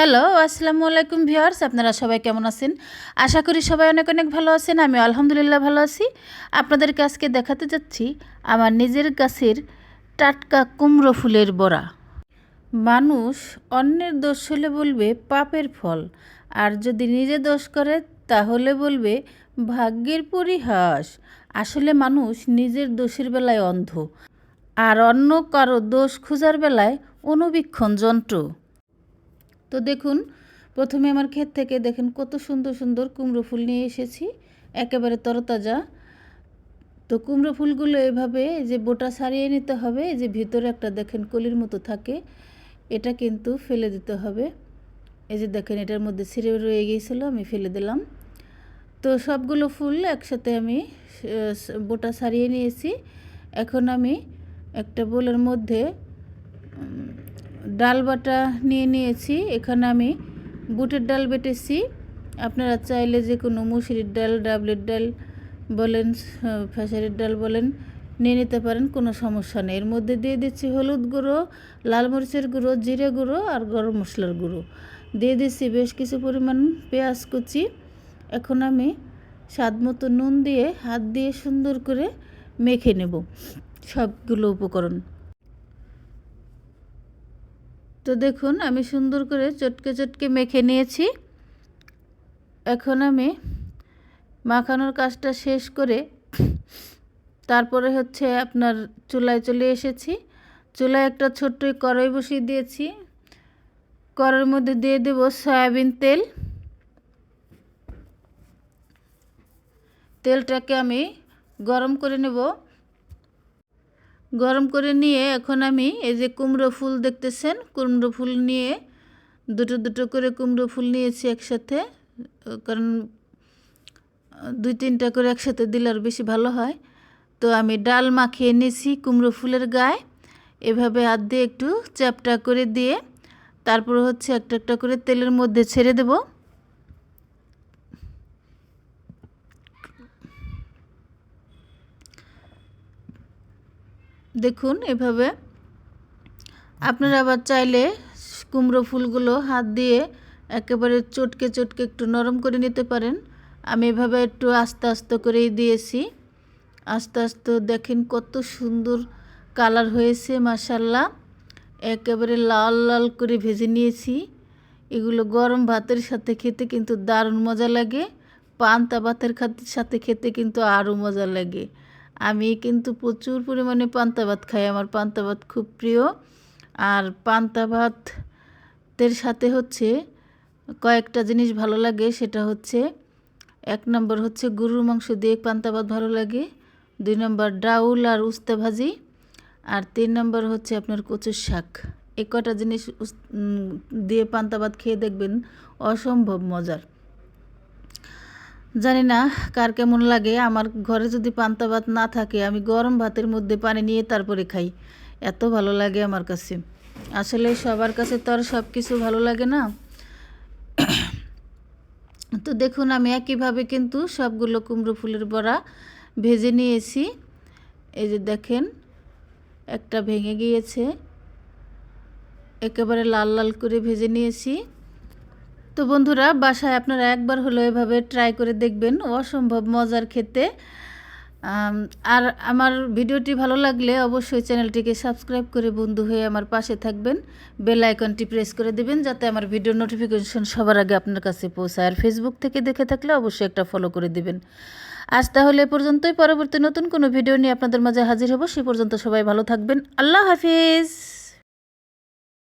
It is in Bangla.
হ্যালো, আসসালামু আলাইকুম ভিউয়ার্স, আপনারা সবাই কেমন আছেন? আশা করি সবাই অনেক অনেক ভালো আছেন আমি আলহামদুলিল্লাহ ভালো আছি। আপনাদেরকে আজকে দেখাতে যাচ্ছি আমার নিজের গাছের টাটকা কুমড়ো ফুলের বড়া। মানুষ অন্যের দোষ হলে বলবে পাপের ফল, আর যদি নিজে দোষ করে তাহলে বলবে ভাগ্যের পরিহাস। আসলে মানুষ নিজের দোষের বেলায় অন্ধ, আর অন্য কারও দোষ খোঁজার বেলায় অনুবীক্ষণ যন্ত্র। তো দেখুন, প্রথমে আমার ক্ষেত থেকে দেখেন কত সুন্দর সুন্দর কুমড়ো ফুল নিয়ে এসেছি, একেবারে তরতাজা। তো কুমড়ো ফুলগুলো এভাবে যে বোটা সারিয়ে নিতে হবে যে ভিতরে একটা দেখেন কলির মতো থাকে, এটা কিন্তু ফেলে দিতে হবে। এই যে দেখেন এটার মধ্যে ছিঁড়ে রয়ে গিয়েছিল, আমি ফেলে দিলাম। তো সবগুলো ফুল একসাথে আমি বোটা সারিয়ে নিয়েছি। এখন আমি একটা বোলের মধ্যে ডাল বাটা নিয়ে নিয়েছি। এখানে আমি বুটের ডাল বেটেছি। আপনারা চাইলে যে কোনো মুসুরির ডাল ডাবলের ডাল বলেন আহ, খেসারির ডাল বলেন নিয়ে নিতে পারেন কোনো সমস্যা নেই। এর মধ্যে দিয়ে দিচ্ছি হলুদ গুঁড়ো লাল মরিচের গুঁড়ো জিরে গুঁড়ো আর গরম মশলার গুঁড়ো। দিয়ে দিচ্ছি বেশ কিছু পরিমাণ পেঁয়াজ কুচি। এখন আমি স্বাদ মতো নুন দিয়ে হাত দিয়ে সুন্দর করে মেখে নেব সবগুলো উপকরণ। তো দেখুন, আমি সুন্দর করে চটকে চটকে মেখে নিয়েছি। এখন আমি মাখানোর কাজটা শেষ করে তারপরে হচ্ছে আপনার চুলায় চলে এসেছি। চুলায় একটা ছোট্ট কড়াই বসিয়ে দিয়েছি। কড়াইয়ের মধ্যে দিয়ে দেব সয়াবিন তেল। তেলটাকে আমি গরম করে নেব। গরম করে নিয়ে এখন আমি এই যে কুমড়ো ফুল দেখতেছেন, কুমড়ো ফুল নিয়ে দুটো দুটো করে কুমড়ো ফুল নিয়েছি একসাথে, কারণ দুই তিনটা করে একসাথে দিলে আর বেশি ভালো হয়। তো আমি ডাল মাখিয়ে নিয়েছি কুমড়ো ফুলের গায়ে, এভাবে হাত দিয়ে একটু চ্যাপটা করে দিয়ে তারপর হচ্ছে একটা একটা করে তেলের মধ্যে ছেড়ে দেবো। দেখুন এভাবে। আপনারা আবার চাইলে কুমড়ো ফুলগুলো হাত দিয়ে একেবারে চটকে চটকে একটু নরম করে নিতে পারেন। আমি এভাবে একটু আস্তে আস্তে করেই দিয়েছি। আস্তে আস্তে দেখেন কত সুন্দর কালার হয়েছে মাসাল্লাহ একেবারে লাল লাল করে ভেজে নিয়েছি। এগুলো গরম ভাতের সাথে খেতে কিন্তু দারুণ মজা লাগে। পান্তা ভাতের সাথে খেতে কিন্তু আরও মজা লাগে। আমি কিন্তু প্রচুর পরিমাণে পান্তা ভাত খাই, আমার পান্তা ভাত খুব প্রিয়। আর পান্তা ভাতের সাথে হচ্ছে কয়েকটা জিনিস ভালো লাগে, সেটা হচ্ছে এক নম্বর হচ্ছে গরুর মাংস দিয়ে পান্তা ভাত ভালো লাগে, দুই নম্বর ডাউল আর উস্তা ভাজি, আর তিন নম্বর হচ্ছে আপনার কচুর শাক। এই কটা জিনিস দিয়ে পান্তা ভাত খেয়ে দেখবেন অসম্ভব মজার। জানি না কার কেমন লাগে, আমার ঘরে যদি পান্তা ভাত না থাকে, আমি গরম ভাতের মধ্যে পানি নিয়ে তারপরে খাই। এত ভালো লাগে আমার কাছে। আসলে সবার কাছে তো আর সব কিছু ভালো লাগে না। তো দেখুন, আমি একইভাবে কিন্তু সবগুলো কুমড়ো ফুলের বড়া ভেজে নিয়েছি। এই যে দেখেন, একটা ভেঙে গিয়েছে। একেবারে লাল লাল করে ভেজে নিয়েছি। তো বন্ধুরা, বাসায় আপনারা একবার হলো এভাবে ট্রাই করে দেখবেন অসম্ভব মজার খেতে। আর আমার ভিডিওটি ভালো লাগলে অবশ্যই চ্যানেলটিকে সাবস্ক্রাইব করে বন্ধু হয়ে আমার পাশে থাকবেন। বেল আইকনটি প্রেস করে দেবেন যাতে আমার ভিডিও নোটিফিকেশন সবার আগে আপনার কাছে পৌঁছায়। আর ফেসবুক থেকে দেখে থাকলে অবশ্যই একটা ফলো করে দেবেন। আজ তাহলে পর্যন্তই। পরবর্তী নতুন কোনো ভিডিও নিয়ে আপনাদের মাঝে হাজির হব। সে পর্যন্ত সবাই ভালো থাকবেন। আল্লাহ হাফিজ!